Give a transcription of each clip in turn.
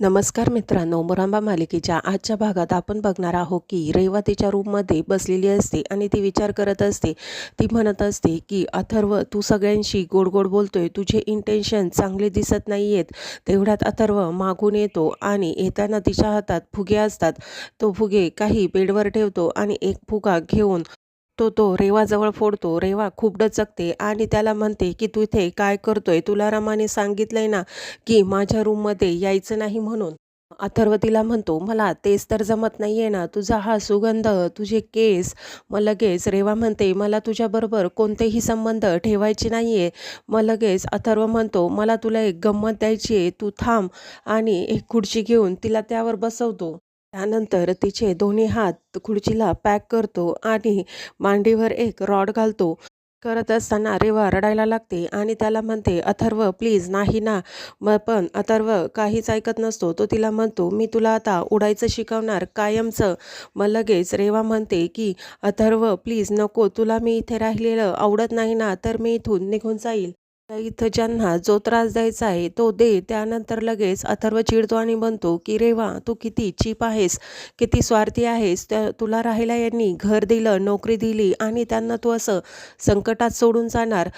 नमस्कार मित्रांनो मुरांबा मालिकेच्या आजच्या भागात आपण बघणार आहोत की रेवा तिच्या रूममध्ये बसलेली असते आणि ती विचार करत असते. ती म्हणत असते की अथर्व तू सगळ्यांशी गोड गोड बोलतोय. तुझे इंटेन्शन चांगले दिसत नाही आहेत तेवढ्यात अथर्व मागून येतो आणि येताना तिच्या हातात फुगे असतात. तो फुगे काही बेडवर ठेवतो आणि एक फुगा घेऊन तो तो रेवाजवळ फोडतो रेवा खूप डचकते आणि त्याला म्हणते की तू इथे काय करतोय? तुला रमाने सांगितलंय ना की माझ्या रूममध्ये यायचं नाही म्हणून. अथर्व तिला म्हणतो मला तेच तर जमत नाही आहे ना. तुझा हा सुगंध तुझे केस. मग लगेच रेवा म्हणते मला तुझ्याबरोबर कोणतेही संबंध ठेवायचे नाही आहे मग लगेच अथर्व म्हणतो मला तुला एक गंमत द्यायची आहे. तू थांब आणि एक खुर्ची घेऊन तिला त्यावर बसवतो. त्यानंतर तिचे दोन्ही हात खुर्चीला पॅक करतो आणि मांडीवर एक रॉड घालतो. करत असताना रेवा रडायला लागते आणि त्याला म्हणते अथर्व प्लीज नाही ना. मग पण अथर्व काहीच ऐकत नसतो. तो तिला म्हणतो मी तुला आता उडायचं शिकवणार कायमचं. मग लगेच रेवा म्हणते की अथर्व प्लीज नको. तुला मी इथे राहिलेलं आवडत नाही ना तर मी इथून निघून जाईल. इथं ज्यांना जो त्रास द्यायचा आहे तो दे. त्यानंतर लगेच अथर्व चिडतो आणि म्हणतो की रेवा तू किती चीप आहेस किती स्वार्थी आहेस. त्या तुला राहिला यांनी घर दिलं नोकरी दिली आणि त्यांना तू असं संकटात सोडून जाणार.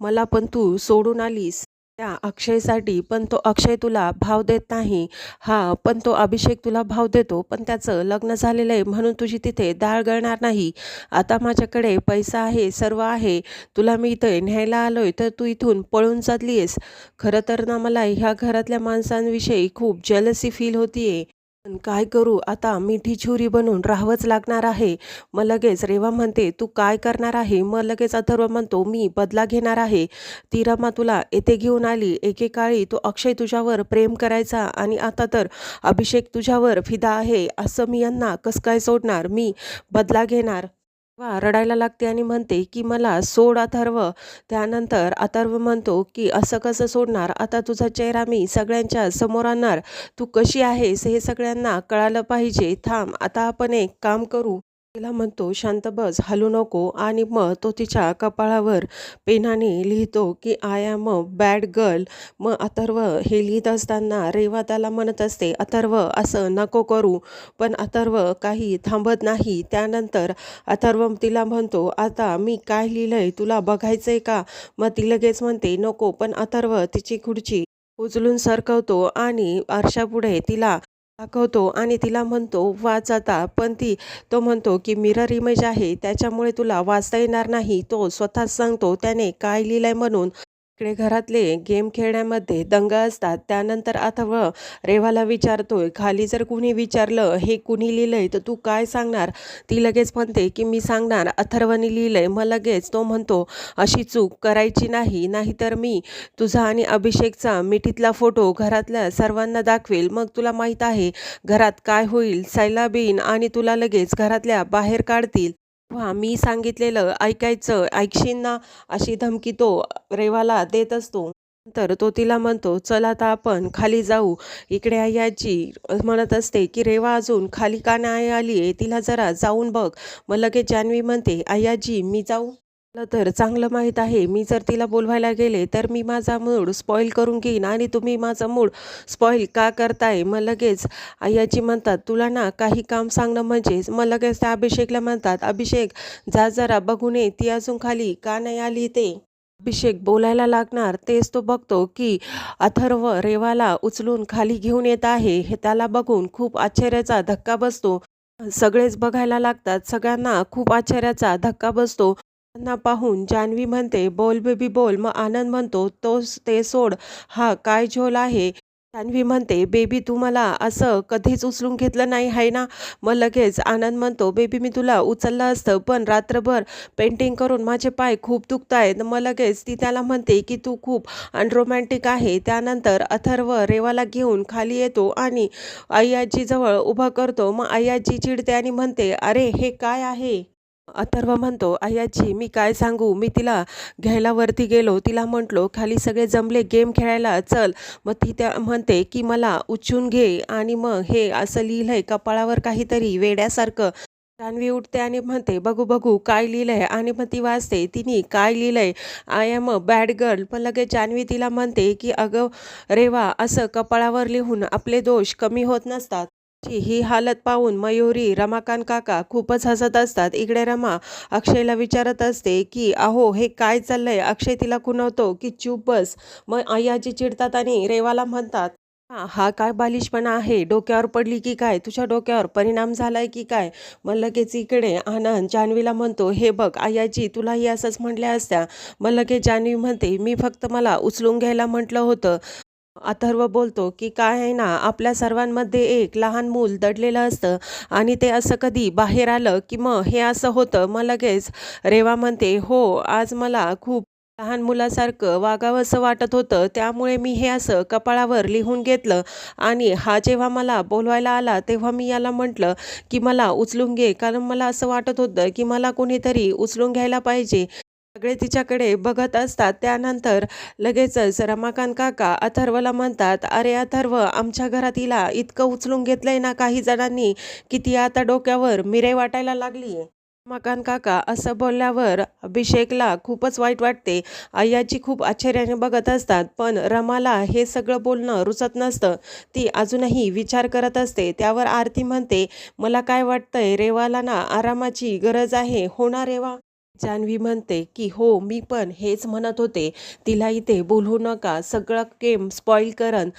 मला पण तू सोडून आलीस. त्या अक्षयसाठी पण तो अक्षय तुला भाव देत नाही. हा पण तो अभिषेक तुला भाव देतो. पण त्याचं लग्न झालेलं आहे म्हणून तुझी तिथे दाळ गळणार नाही. आता माझ्याकडे पैसा आहे सर्व आहे. तुला मी इथे न्यायला आलो आहे तर तू इथून पळून चालली आहेस खरं तर ना मला ह्या घरातल्या माणसांविषयी खूप जलसी फील होती आहे पण काय करू? आता मिठी छुरी बनून राहावंच लागणार आहे. मग लगेच रेवा म्हणते तू काय करणार आहे? मग लगेच अथर्व म्हणतो मी बदला घेणार आहे. ती रमा तुला येथे घेऊन आली. एकेकाळी तो अक्षय तुझ्यावर प्रेम करायचा आणि आता तर अभिषेक तुझ्यावर फिदा आहे. असं मी यांना कसं काय सोडणार? मी बदला घेणार. वा रडायला लागते आणि म्हणते की मला सोड अथर्व. त्यानंतर अथर्व म्हणतो की असं कसं सोडणार? आता तुझा चेहरा मी सगळ्यांच्या समोर आणणार. तू कशी आहेस हे सगळ्यांना कळालं पाहिजे. थांब आता आपण एक काम करू. तिला म्हणतो शांत बस हलू नको आणि मग तो तिच्या कपाळावर पेनाने लिहितो की I am a bad girl मग अथर्व हे लिहित असताना रेवा त्याला म्हणत असते अथर्व असं नको करू. पण अथर्व काही थांबत नाही. त्यानंतर अथर्व तिला म्हणतो आता मी काय लिहिलंय तुला बघायचंय का? मग ती लगेच म्हणते नको. पण अथर्व तिची खुर्ची उचलून सरकवतो आणि आरशापुढे तिला दाखवतो आणि तिला म्हणतो वाच आता. पण ती तो म्हणतो की मिरर इमेज आहे त्याच्यामुळे तुला वाचता येणार नाही. तो स्वतःच सांगतो त्याने काय लिहिलंय म्हणून इकडे घरातले गेम खेळण्यामध्ये दंग असतात. त्यानंतर अथर्व रेवाला विचारतोय खाली जर कुणी विचारलं हे कुणी लिहिलंय तर तू काय सांगणार? ती लगेच म्हणते की मी सांगणार. अथर्वने लिहिलंय. मग लगेच तो म्हणतो अशी चूक करायची नाही. नाहीतर मी तुझा आणि अभिषेकचा मिठीतला फोटो घरातल्या सर्वांना दाखवेल. मग तुला माहीत आहे घरात काय होईल? सैलाबीन आणि तुला लगेच घरातल्या बाहेर काढतील. वा मी सांगितलेलं ऐकायचं ऐकशील ना? अशी धमकी तो रेवाला देत असतो. तर तो तिला म्हणतो चल आता आपण खाली जाऊ. इकडे आई आजी म्हणत असते की रेवा अजून खाली का नाही आली आहे तिला जरा जाऊन बघ. मग लगेच जान्हवी म्हणते आई आजी मी जाऊ. तर चांगलं माहीत आहे. मी जर तिला बोलवायला गेले तर मी माझा मूड स्पॉईल करून घेईन आणि तुम्ही माझा मूड स्पॉईल का करताय? मग लगेच आयाची म्हणतात तुला ना काही काम सांगणं म्हणजेच मग लगेच त्या अभिषेकला म्हणतात अभिषेक जा जरा बघून ये ती अजून खाली का नाही आली ते अभिषेक बोलायला लागणार तेच तो बघतो की अथर्व रेवाला उचलून खाली घेऊन येत आहे. हे त्याला बघून खूप आश्चर्याचा धक्का बसतो. सगळेच बघायला लागतात. सगळ्यांना खूप आश्चर्याचा धक्का बसतो. त्यांना पाहून जान्हवी म्हणते बोल बेबी बोल. मग आनंद म्हणतो तोच ते सोड हा काय झोल आहे? जान्हवी म्हणते बेबी तू मला असं कधीच उचलून घेतलं नाही आहे ना? मग लगेच आनंद म्हणतो बेबी मी तुला उचललं असतं पण रात्रभर पेंटिंग करून माझे पाय खूप दुखत आहेत मग लगेच ती त्याला म्हणते की तू खूप अनरोमॅन्टिक आहे. त्यानंतर अथर्व रेवाला घेऊन खाली येतो आणि आई आजीजवळ उभा करतो. मग आई आजी चिडते आणि म्हणते अरे हे काय आहे? अथर्व म्हणतो आयाची मी काय सांगू? मी तिला घ्यायला वरती गेलो. तिला म्हटलो खाली सगळे जमले गेम खेळायला चल. मग ती त्या म्हणते की मला उचून घे आणि मग हे असं लिहिलंय कपाळावर काहीतरी वेड्यासारखं. जान्हवी उठते आणि म्हणते बघू बघू काय लिहिलंय? आणि मग ती वाचते तिने काय लिहिलंय? I am a bad girl पण लगेच जान्हवी तिला म्हणते की अगं रेवा असं कपाळावर लिहून आपले दोष कमी होत नसतात. ची ही हालत पाहून मयुरी रमाकांत काका खूपच हसत असतात. इकडे रमा अक्षयला विचारत असते की अहो हे काय चाललंय? अक्षय तिला खुणवतो की चूप बस? मग आयाजी चिडतात आणि रेवाला म्हणतात हा हा काय बालिशपणा आहे? डोक्यावर पडली की काय? तुझ्या डोक्यावर परिणाम झालाय की काय? मग लगेच इकडे आनंद जान्हवीला म्हणतो हे बघ आयाजी तुलाही असंच म्हटल्या असत्या. मग लगेच जान्हवी म्हणते मी फक्त मला उचलून घ्यायला म्हटलं होतं. अथर्व बोलतो की काय आहे ना आपल्या सर्वांमध्ये एक लहान मूल दडलेलं असतं आणि ते असं कधी बाहेर आलं की मग हे असं होतं मग लगेच रेवा म्हणते हो आज मला खूप लहान मुलासारखं वागावंसं वाटत होतं त्यामुळे मी हे असं कपाळावर लिहून घेतलं आणि हा जेव्हा मला बोलवायला आला तेव्हा मी याला म्हटलं की मला उचलून घे कारण मला असं वाटत होतं की मला कोणीतरी उचलून घ्यायला पाहिजे सगळे तिच्याकडे बघत असतात. त्यानंतर लगेचच रमाकांत काका अथर्वला म्हणतात अरे अथर्व आमच्या घरात हिला इतकं उचलून घेतलंय ना काही जणांनी की ती आता डोक्यावर मिरे वाटायला लागली आहे. रमाकांत काका असं बोलल्यावर अभिषेकला खूपच वाईट वाटते. आयाची खूप आश्चर्याने बघत असतात पण रमाला हे सगळं बोलणं रुचत नसतं. ती अजूनही विचार करत असते. त्यावर आरती म्हणते मला काय वाटतंय रेवाला ना आरामाची गरज आहे. होणार रेवा? जान्हवी म्हणते की हो मी पण हेच म्हणत होते. तिला इथे बोलू नका. सगळं गेम स्पॉईल करन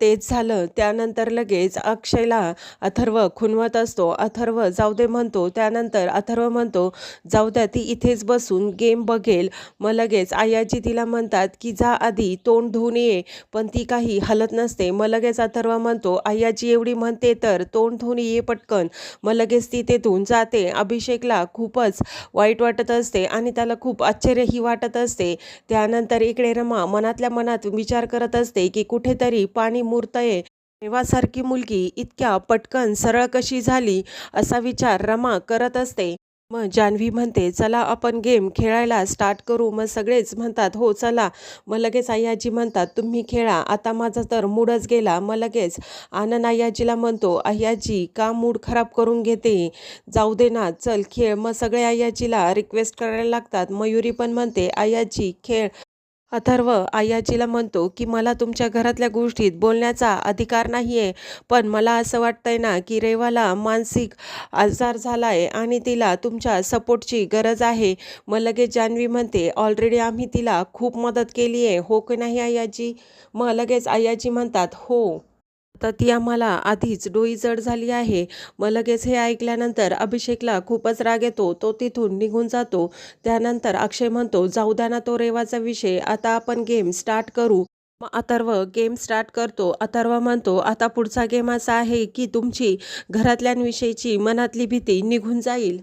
तेच झालं. त्यानंतर लगेच अक्षयला अथर्व खुणवत असतो. अथर्व जाऊ दे म्हणतो. त्यानंतर अथर्व म्हणतो जाऊ द्या ती इथेच बसून गेम बघेल. मग लगेच आयाजी तिला म्हणतात की जा आधी तोंड धुवून ये. पण ती काही हलत नसते. मग लगेच अथर्व म्हणतो आयाजी एवढी म्हणते तर तोंड धुवून ये पटकन. मग लगेच ती तेथून जाते. अभिषेकला खूपच वाईट वाटत असते आणि त्याला खूप आश्चर्यही वाटत असते. त्यानंतर इकडे रमा मनातल्या मनात विचार करत असते की कुठेतरी रूपाने मूर्त आहे देवासारखी मुलगी इतक्या पटकन सरळ कशी झाली असा विचार रमा करत असते. मग जान्हवी म्हणते चला आपण गेम खेळायला स्टार्ट करू. मग सगळेच म्हणतात हो चला. मग लगेच आयाजी म्हणतात तुम्ही खेळा आता माझा तर मूडच गेला. मग लगेच आनंद आयाजीला म्हणतो आयाजी का मूड खराब करून घेते? जाऊ दे ना चल खेळ. मग सगळे आयाजीला रिक्वेस्ट करायला लागतात. मयुरी पण म्हणते आयाजी खेळ अथर्व आयाजीला म्हणतो की मला तुमच्या घरातल्या गोष्टीत बोलण्याचा अधिकार नाही आहे पण मला असं वाटतंय ना की रेवाला मानसिक आजार झाला आहे आणि तिला तुमच्या सपोर्टची गरज आहे. मग लगेच जान्हवी म्हणते ऑलरेडी आम्ही तिला खूप मदत केली आहे हो की नाही आयाजी? मग लगेच आयाजी म्हणतात हो. तर ती आम्हाला आधीच डोई जड झाली आहे. मग लगेच हे ऐकल्यानंतर अभिषेकला खूपच राग येतो. तो तिथून निघून जातो. त्यानंतर अक्षय म्हणतो जाऊ द्या ना तो रेवाचा विषय. आता आपण गेम स्टार्ट करू. मग अथर्व गेम स्टार्ट करतो. अथर्व म्हणतो आता पुढचा गेम असा आहे की तुमची घरातल्यांविषयीची मनातली भीती निघून जाईल.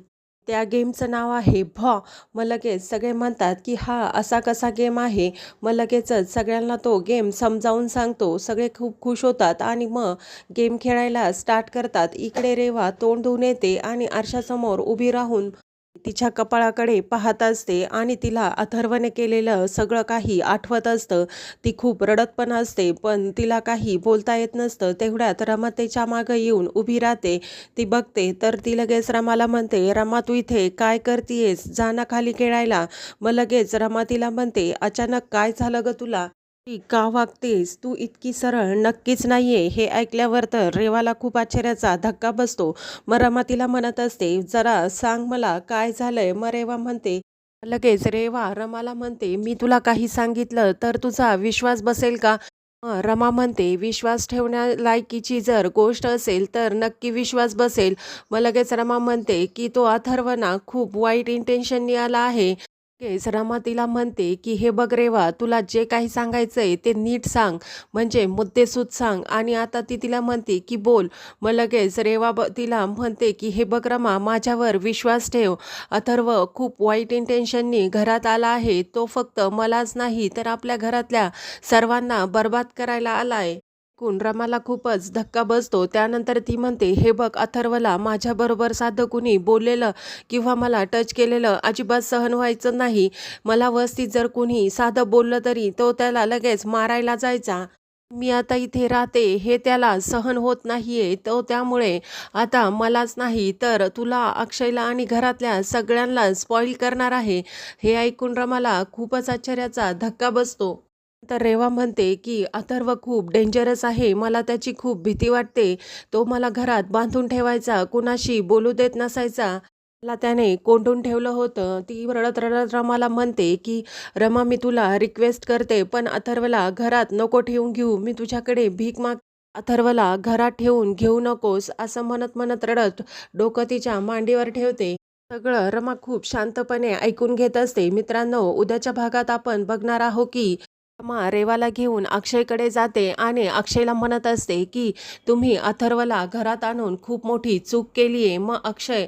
त्या गेमचं नाव आहे भॉ. मग लगेच सगळे म्हणतात की हा असा कसा गेम आहे? मग लगेचच सगळ्यांना तो गेम समजावून सांगतो. सगळे खूप खुश होतात आणि मग गेम खेळायला स्टार्ट करतात. इकडे रेवा तोंड धुवून येते आणि आरशासमोर उभी राहून तिच्या कपाळाकडे पाहत असते आणि तिला अथर्वने केलेलं सगळं काही आठवत असतं. ती खूप रडत पण असते पण तिला काही बोलता येत नसतं. तेवढ्यात रमा तिच्या मागं येऊन उभी राहते. ती बघते तर ती लगेच रमाला म्हणते रमा तू इथे काय करतीयेस? जाना खाली खेळायला. मग लगेच रमा तिला म्हणते अचानक काय झालं ग तुला? का वागतेस तू इतकी सरळ नक्कीच नाहीये हे ऐकल्यावर तर रेवाला खूप आश्चर्याचा धक्का बसतो. मग रमा तिला म्हणत असते जरा सांग मला काय झालंय? मग रेवा म्हणते लगेच रेवा रमाला म्हणते मी तुला काही सांगितलं तर तुझा विश्वास बसेल का? रमा म्हणते विश्वास ठेवण्यालायकीची जर गोष्ट असेल तर नक्की विश्वास बसेल. मग लगेच रमा म्हणते की तो अथर्वना खूप वाईट इंटेन्शननी आला आहे. लगेच रमा तिला म्हणते की हे बघ रेवा तुला जे काही सांगायचंय ते नीट सांग म्हणजे मुद्देसूद सांग. आणि आता ती तिला म्हणते की बोल. मग लगेच रेवा ब तिला म्हणते की हे बघ रमा माझ्यावर विश्वास ठेव. अथर्व खूप वाईट इंटेन्शननी घरात आला आहे तो फक्त मलाच नाही तर आपल्या घरातल्या सर्वांना बर्बाद करायला आलाय. ऐकून रमाला खूपच धक्का बसतो. त्यानंतर ती म्हणते हे बघ अथर्वला माझ्याबरोबर साधं कुणी बोललेलं किंवा मला टच केलेलं अजिबात सहन व्हायचं नाही. मला वस्तीत जर कुणी साधं बोललं तरी तो त्याला लगेच मारायला जायचा. मी आता इथे राहते हे त्याला सहन होत नाहीये. तो त्यामुळे आता मलाच नाही तर तुला अक्षयला आणि घरातल्या सगळ्यांना स्पॉईल करणार आहे. हे ऐकून रमाला खूपच आश्चर्याचा धक्का बसतो. तर रेवा म्हणते की अथर्व खूप डेंजरस आहे. मला त्याची खूप भीती वाटते. तो मला घरात बांधून ठेवायचा. कुणाशी बोलू देत नसायचा. मला त्याने कोंडून ठेवलं होतं. ती रडत रडत रमाला म्हणते की रमा मी तुला रिक्वेस्ट करते पण अथर्वला घरात नको ठेवून घेऊ. मी तुझ्याकडे भीक माग अथर्वला घरात ठेवून घेऊ नकोस असं म्हणत म्हणत रडत डोकं तिच्या मांडीवर ठेवते. सगळं रमा खूप शांतपणे ऐकून घेत असते. मित्रांनो उद्याच्या भागात आपण बघणार आहोत की रमा रेवाला घेऊन अक्षयकडे जाते आणि अक्षयला म्हणत असते की तुम्ही अथर्वला घरात आणून खूप मोठी चूक केली आहे. मग अक्षय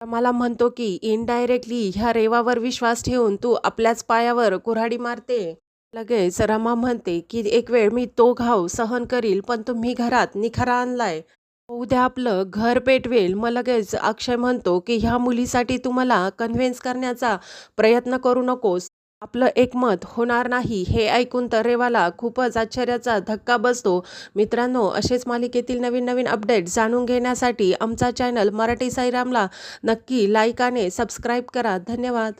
मला म्हणतो की इनडायरेक्टली ह्या रेवावर विश्वास ठेवून तू आपल्याच पायावर कुऱ्हाडी मारते. लगेच रमा म्हणते की एक वेळ मी तो घाव सहन करील पण तुम्ही घरात निखारा आणलाय. उद्या आपलं घर पेटवेल मग लगेच अक्षय म्हणतो की ह्या मुलीसाठी तू मला कन्व्हिन्स करण्याचा प्रयत्न करू नकोस. आपलं एकमत होणार नाही हे ऐकून तर रेवाला खूपच आश्चर्याचा धक्का बसतो. मित्रांनो असेच मालिकेतील नवीन नवीन अपडेट जाणून घेण्यासाठी आमचा चॅनल मराठी साईरामला नक्की लाईक आणि सबस्क्राईब करा. धन्यवाद.